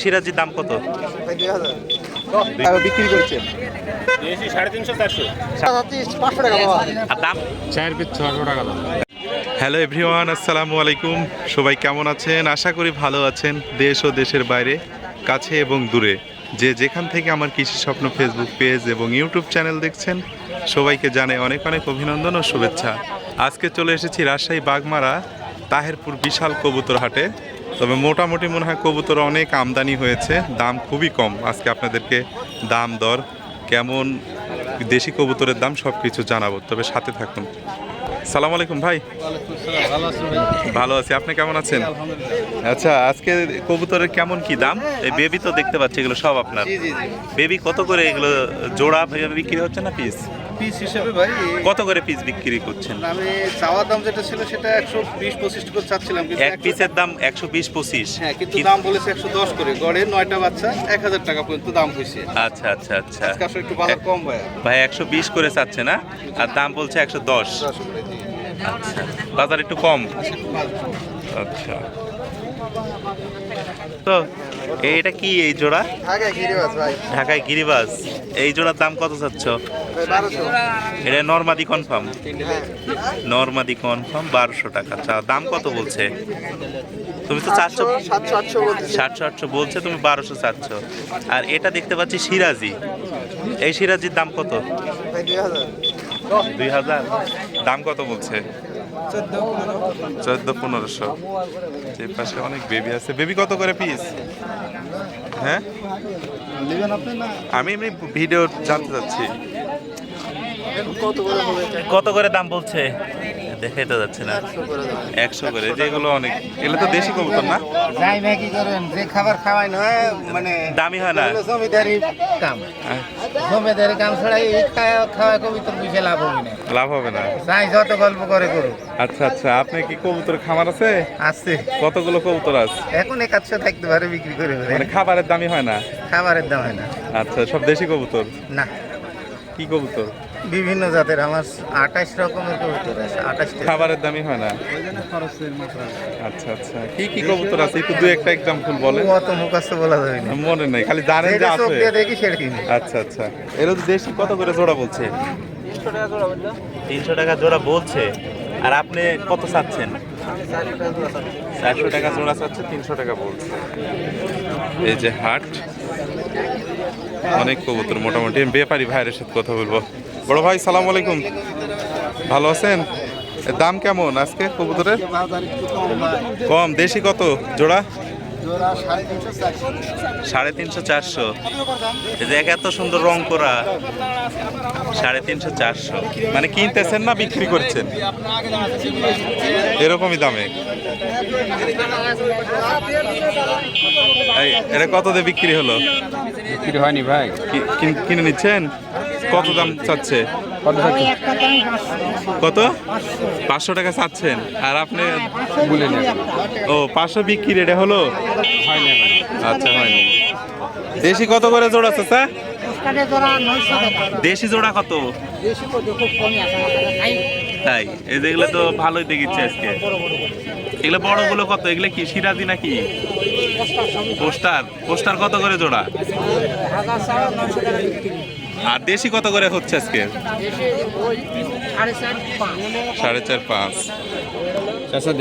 সিরাজির দাম কত? বিক্রি করছেন হ্যালো এভরিওয়ান আসসালামু আলাইকুম। সবাই কেমন আছেন? আশা করি ভালো আছেন দেশ ও দেশের বাইরে কাছে এবং দূরে। যে যেখান থেকে আমার কৃষি স্বপ্ন ফেসবুক পেজ এবং ইউটিউব চ্যানেল দেখছেন সবাইকে জানে অনেক অনেক অভিনন্দন ও শুভেচ্ছা। আজকে চলে এসেছি রাজশাহী বাগমারা তাহেরপুর বিশাল কবুতর হাটে। তবে মোটামুটি মনে হয় কবুতর অনেক আমদানি হয়েছে। দাম খুবই কম। আজকে আপনাদেরকে দাম দর কেমন দেশি কবুতরের দাম সব কিছু জানাব তবে সাথে থাকুন। সালাম আলাইকুম ভাই। ভালো আছো। আপনি কেমন আছেন? আচ্ছা আজকে কবুতরের কেমন কি দাম? এই বেবি তো দেখতে পাচ্ছি এগুলো সব আপনার। বেবি কত করে এগুলো জোড়া বিক্রি হচ্ছে না পিস? পিস হিসেবে ভাই কত করে পিস বিক্রি করছেন? আমি চাওয়ার দাম যেটা ছিল সেটা একশো বিশ পঁচিশ করে চাচ্ছিলাম কিন্তু এক পিসের দাম একশো বিশ পঁচিশ। হ্যাঁ কিন্তু দাম বলেছে একশো দশ করে। গড়ে নয়টা বাচ্চা এক হাজার টাকা পর্যন্ত দাম হয়েছে। আচ্ছা আচ্ছা আচ্ছা। আজকে একটু বাজার কম ভাই ভাই একশো বিশ করে চাচ্ছে না? আর দাম বলছে একশো দশ। আচ্ছা। বাজার একটু কম। আচ্ছা। তো এইটা কি এই জোড়া? ঢাকায় গিরিবাস এই জোড়ার দাম কত চাচ্ছ? এটা নর্মাদি কনফার্ম? নর্মাদি কনফার্ম বারোশো টাকা। আচ্ছা দাম কত বলছে? তুমি তো চারশো সাতশো আটশো বলছে। তুমি বারোশো চাচ্ছ। আর এটা দেখতে পাচ্ছি সিরাজি। এই সিরাজির দাম কত? দুই হাজার? দাম কত বলছে? চোদ্দ পনেরোশো। যে পাশে অনেক বেবি আছে। বেবি কত করে পিস হ্যাঁ? নেবেন আপনি না? আমি এমনি ভিডিও জানতে চাচ্ছি। কত করে কত করে দাম বলছে? দেখে তো যাচ্ছে না। একশো করে যেগুলো অনেক। এগুলো তো দেশি কবুতর না? যাই না কি করেন যে খাবার খাওয়াই নয় মানে দামি হয় না? জমিদারি কাম। হ্যাঁ, জমিদারি কাম ছাড়া এই খাওয়া কবিতার বিষয়ে লাভ হবে না। লাভ হবে না। যাই যত গল্প করে করুক। আচ্ছা আচ্ছা আপনি কি কবুতর খামার আছে? আছে। কতগুলো কবুতর আছে? এখন একাশো থাকতে পারে বিক্রি করে মানে খাবারের দামই হয় না? খাবারের দাম হয় না। আচ্ছা সব দেশি কবুতর? না। কি কবুতর? বিভিন্ন জাতের আমার আঠাশ রকমের কবুতর আছে আঠাশটা। খাবারের দামই হয় না? আচ্ছা আচ্ছা। কি কি কবুতর আছে? একটু দু একটা এক্সাম্পল বলেন। অত মুখাস্ত বলা যাবে না। মনে নেই খালি জানেন যে আছে। দেখি সেটা কিনি আচ্ছা আচ্ছা। এর দেশি কত করে জোড়া বলছে? তিনশো টাকা জোড়া বলছে। আর আপনি কত চাচ্ছেন? চারশো টাকা জোড়া চাচ্ছে তিনশো টাকা বলছে। এই যে হাট। অনেক কবুতর মোটামুটি। আমি ব্যাপারী ভাইয়ের সাথে কথা বলব। বড় ভাই সালাম আলাইকুম। ভালো আছেন? দাম কেমন আজকে কবুতরের? কম। দেশি কত? জোড়া? সাড়ে তিনশো চারশো। যে এত সুন্দর রং করা সাড়ে তিনশো চারশো। মানে কিনতেছেন না বিক্রি করছেন? এরকমই দামে। এটা কত দিয়ে বিক্রি হলো? বিক্রি হয়নি ভাই। কিনে নিচ্ছেন? কত দাম চাচ্ছে? কত? পাঁচশো টাকা চাচ্ছেন। আর আপনি বলে নেই ও পাঁচশো বিক্রি রেটে হলো? আচ্ছা হয়নি। দেশি কত করে জোড়া চাচা দেশি জোড়া কত? তাই? এই যেগুলো তো ভালোই দেখিচ্ছে আজকে। এগুলো বড়গুলো কত? এগুলো কি সিরাজি নাকি? Poster poster. কত করে জোড়া? আর দেশি কত করে হচ্ছে আজকে? সাড়ে চার পাঁচ।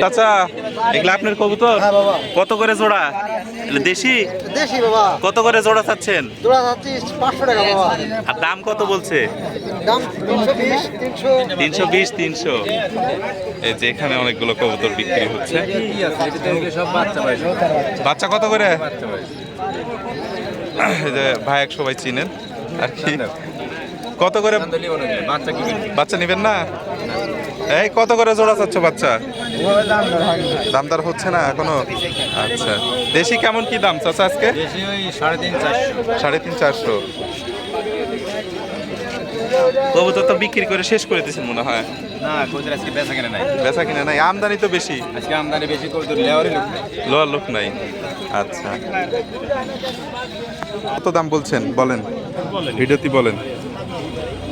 চাচা এগুলো আপনার কবুতর? হ্যাঁ কত করে জোড়া? দেশি? দেশি বাবা। কত করে জোড়া চাচ্ছেন? জোড়া যাচ্ছি পাঁচশো টাকা বাবা। আর দাম কত বলছে? দাম তিনশো বিশ তিনশো। তিনশো বিশ তিনশো। এই যে এখানে অনেকগুলো কবুতর বিক্রি হচ্ছে। সব বাচ্চা ভাই বাচ্চা কত করে এই যে ভাই এক সবাই চিনেন। আর কি? কত করে বাচ্চা নেবেন না? এই কত করে জোড়া চাচ্ছ বাচ্চা? দামদার হচ্ছে না এখনও? আচ্ছা। দেশি কেমন কি দাম চাচা আজকে? সাড়ে তিন চারশো। কবুতর তো বিক্রি করে শেষ করে দিয়েছেন মনে হয়। না কোথায় আজকে বেচা কেনা নাই। বেচা কিনা নাই আমদানি তো বেশি। আজকে আমদানি বেশি করে তোর লেওয়ারই লোক লোয়ার লোক নাই। আচ্ছা। কত দাম বলছেন? বলেন। ভিডিওতে বলেন?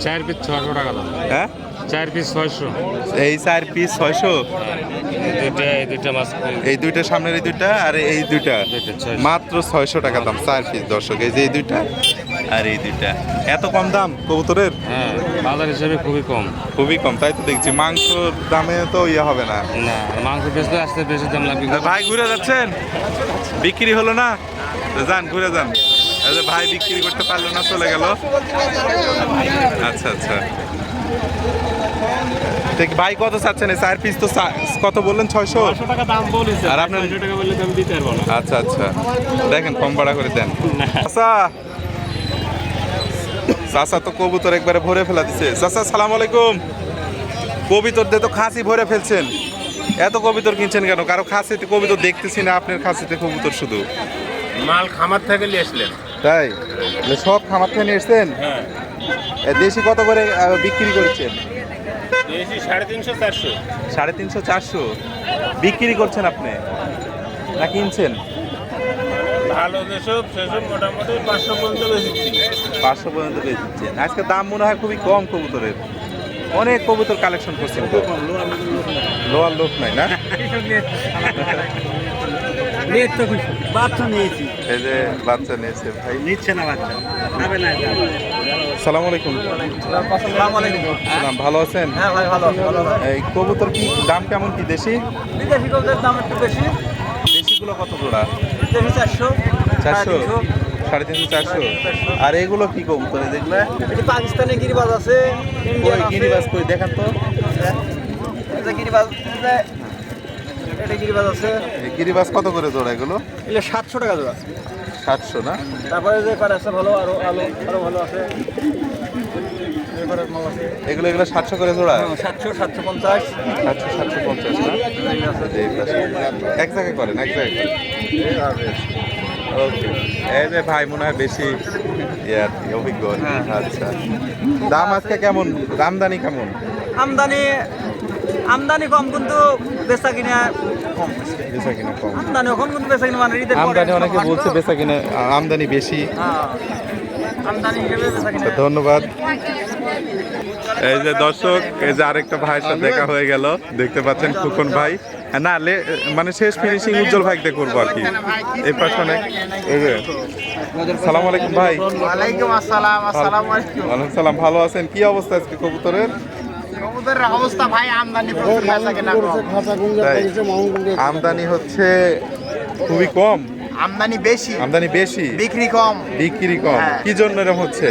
চার পিস ছয়শো টাকা দাম। হ্যাঁ? চার পিস ছয়শো। এই চার পিস ছয়শো? দুইটা এই দুইটা মাছ এই দুইটা সামনের এই দুইটা আর এই দুইটা? মাত্র ছয়শো টাকা দাম চার পিস দর্শক। এই যে এই দুইটা আর এই দুইটা। এত কম দাম কবুতরের? হ্যাঁ বাজার হিসাবে খুবই কম। খুবই কম তাই তো দেখছি। মাংসর দামে তো ইয়ে হবে না। না মাংস বেচলে আসতে বেশি দাম লাগবে। ভাই ঘুরে যাচ্ছেন? বিক্রি হলো না? যান ঘুরে যান। ভাই বিক্রি করতে পারল না চলে গেল। আচ্ছা আচ্ছা। ঠিক ভাই কত চাচ্ছেন? চার পিস তো কত বললেন? ছয়শো? টাকা দাম বলেছে। আর আপনার- টাকা বললে আমি দিতে পারব আচ্ছা আচ্ছা। দেখেন কম ভাড়া করে দেন। চাচা। চাচা তো কবুতর একবারে ভরে ফেলা দিছে। চাচা সালাম আলাইকুম। কবিতর দিয়ে তো খাসি ভরে ফেলছেন। এত কবিতর কিনছেন কেন? কারও খাসিতে কবিতর দেখতেছি না আপনার খাসিতে কবুতর শুধু। মাল খামার থেকে নিয়ে আসলেন। তাই? সব খামার থেকে নিয়ে এসছেন? হ্যাঁ। দেশি কত করে বিক্রি করছেন? সাড়ে তিনশো চারশো। বিক্রি করছেন আপনি? না কিনছেন? ভালো যেসব সেসব মোটামুটি পাঁচশো পর্যন্ত বেশি পাঁচশো পর্যন্ত পেয়ে দিচ্ছেন আজকে দাম মনে হয় খুবই কম কবুতরের। অনেক কবুতর কালেকশন করছেন লোয়ার লোক নাই। না? নিয়েছি। এই যে বাচ্চা নিয়েছে ভাই। নিচ্ছে না বাচ্চা। যাবে না সালাম আলাইকুম। সালাম ভালো আছেন? হ্যাঁ ভাই ভালো ভালো এই কবুতর কি দাম কেমন কি দেশি? বিদেশি কবুতরের দাম একটু বেশি। দেশিগুলো কত জোড়া? বিদেশি চারশো চারশো? সাড়ে তিনশো। চারশো? আর এগুলো কি কবুতর যেগুলো এটি পাকিস্তানি গিরিবাজ আছে ইন্ডিয়ান গিরিবাজ কই দেখান তো। গিরিবাজ এটা- গিরিবাজ আছে। গিরিবাজ কত করে জোড়া এগুলো? এগুলো সাতশো টাকা জোড়া। সাতশো না? তারপরে যে কটা আছে ভালো আরও আলো আরও ভালো আছে। এগুলো এগুলো সাতশো করে জোড়া? সাতশো সাতশো পঞ্চাশ। সাতশো সাতশো পঞ্চাশ না? এক জায়গায় করেন এক জায়গায় ওকে এই যে ভাই মনে হয় বেশি ইয়ে আর কি, অভিজ্ঞ। আচ্ছা। দাম আজকে কেমন? দামদানি কেমন? আমদানি আমদানি কম কিন্তু বেচা কিনা কম। বেচা কিনা কম। আমদানি কম কিন্তু বেচা কিনা মানে ঈদের আমদানি অনেকে বলছে বেচা কিনা আমদানি বেশি। হ্যাঁ। আমদানি হিসেবে বেচা কিনা। ধন্যবাদ। এই যে দর্শক এই যে আরেকটা ভাইয়ের সাথে দেখা হয়ে গেল। দেখতে পাচ্ছেন খুকন ভাই। হ্যাঁ, না লে মানে শেষ ফিনিশিং উজ্জ্বল ভাইকে করব আর কি। এই পাশে অনেক সালাম আলাইকুম ভাই। ওয়ালাইকুম আসসালাম আসসালামু আলাইকুম। ওয়ালাইকুম সালাম। ভালো আছেন? কি অবস্থা আজকে কবুতরের? আমদানি হচ্ছে খুবই কম। আমদানি বেশি। আমদানি বেশি। বিক্রি কম। বিক্রি কম। হ্যাঁ। কি জন্য এরকম হচ্ছে?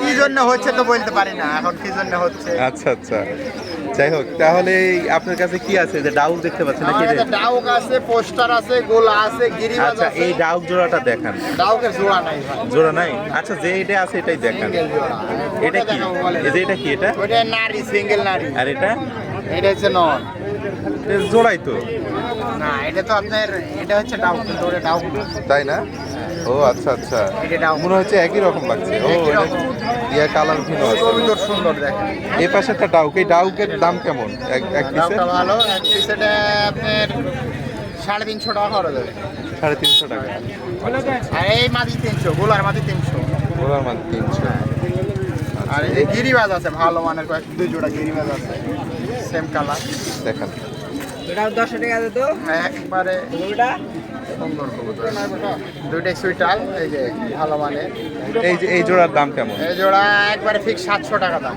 কি জন্য হচ্ছে তো বলতে পারি না এখন কি জন্য হচ্ছে? আচ্ছা আচ্ছা। যাই হোক তাহলে আপনার কাছে কি আছে? যে ডাউক দেখতে পাচ্ছেন নাকি? কাছে ডাউক আছে পোস্টার আছে গোলা আছে গিরিবাজ আচ্ছা আছে। এই ডাউক জোড়াটা দেখান। ডাউকের জোড়া নাই ভাই। জোড়া নাই? আচ্ছা যে এটা আছে এটাই দেখান। এটা কি? এই যে এটা কি এটা? ওইটা নারী সিঙ্গেল নারী। আর এটা? এটা হচ্ছে নন। জোড়াই তো। না এটা তো আপনার এটা হচ্ছে ডাউক কিন্তু ওটা ডাউক তাই না? ও আচ্ছা আচ্ছা। এটা মনে হচ্ছে একই রকম লাগছে। ও ইয়া কালার ভিন্ন আছে। কবিতর সুন্দর দেখেন। এই পাশে একটা ডাউক। এই ডাউকের দাম কেমন? এক এক পিসে ভালো। এক পিসেটা আপনার সাড়ে তিনশো টাকা খরচ হবে। সাড়ে তিনশো টাকা। আর এই মাটি তিনশো গোলার মাটি তিনশো। ওরার মানে তিনশো। আর এই গিরিবাজ আছে ভালো মানের কয়েক দুই জোড়া গিরিবাজ আছে। সেম কালার দেখান। এটাও দশ টাকা তো? একবারে সুন্দর কবুতর দুইটাই সুইটাল এই যে ভালো মানে এই যে এই জোড়ার দাম কেমন? এই জোড়া একবারে ফিক্স সাতশো টাকা দাম।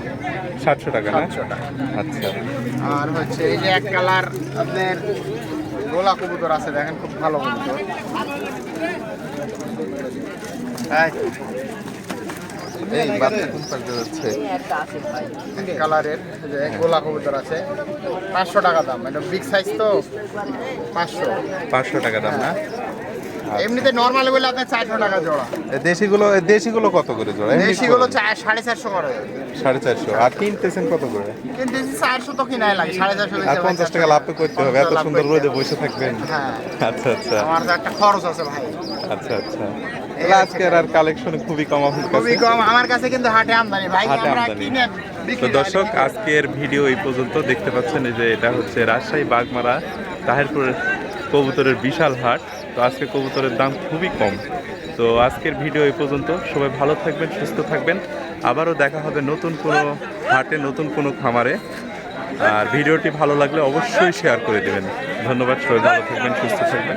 সাতশো টাকা সাতশো টাকা। আচ্ছা। আর হচ্ছে এই যে এক কালার আপনার গোলা কবুতর আছে দেখেন খুব ভালো কবুতর। এই এই বাচ্চা কোন পাশে যাচ্ছে? কালারের যে গোলা কবুতর আছে। পাঁচশো টাকা দাম এটা বিগ সাইজ তো? পাঁচশো। পাঁচশো টাকা দাম না? এমনিতে নর্মাল বলে আপনার চারশো টাকা জোড়া। দেশিগুলো দেশিগুলো কত করে জোড়া? দেশিগুলো? সাড়ে চারশো করে। সাড়ে চারশো। আর কিনতেছেন কত করে? কিন্তু চারশো তো কিনাই লাগে সাড়ে চারশো আর পঞ্চাশ টাকা লাভ করতে হবে এত সুন্দর রোদে বসে থাকবেন। হ্যাঁ। আচ্ছা আচ্ছা। আমার একটা খরচ আছে ভাই। আচ্ছা আচ্ছা। তাহলে আজকের আর কালেকশন খুবই কম আপনার কাছে? খুবই কম আমার কাছে কিন্তু হাটে আমদানি ভাই আমরা। কিনে তো দর্শক আজকের ভিডিও এই পর্যন্ত। দেখতে পাচ্ছেন যে এটা হচ্ছে রাজশাহী বাগমারা তাহিরপুরের কবুতরের বিশাল হাট। তো আজকে কবুতরের দাম খুবই কম। তো আজকের ভিডিও এই পর্যন্ত। সবাই ভালো থাকবেন সুস্থ থাকবেন। আবারও দেখা হবে নতুন কোনো হাটে নতুন কোনো খামারে। আর ভিডিওটি ভালো লাগলে অবশ্যই শেয়ার করে দেবেন। ধন্যবাদ সবাই ভালো থাকবেন সুস্থ থাকবেন।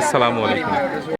আসসালামু আলাইকুম।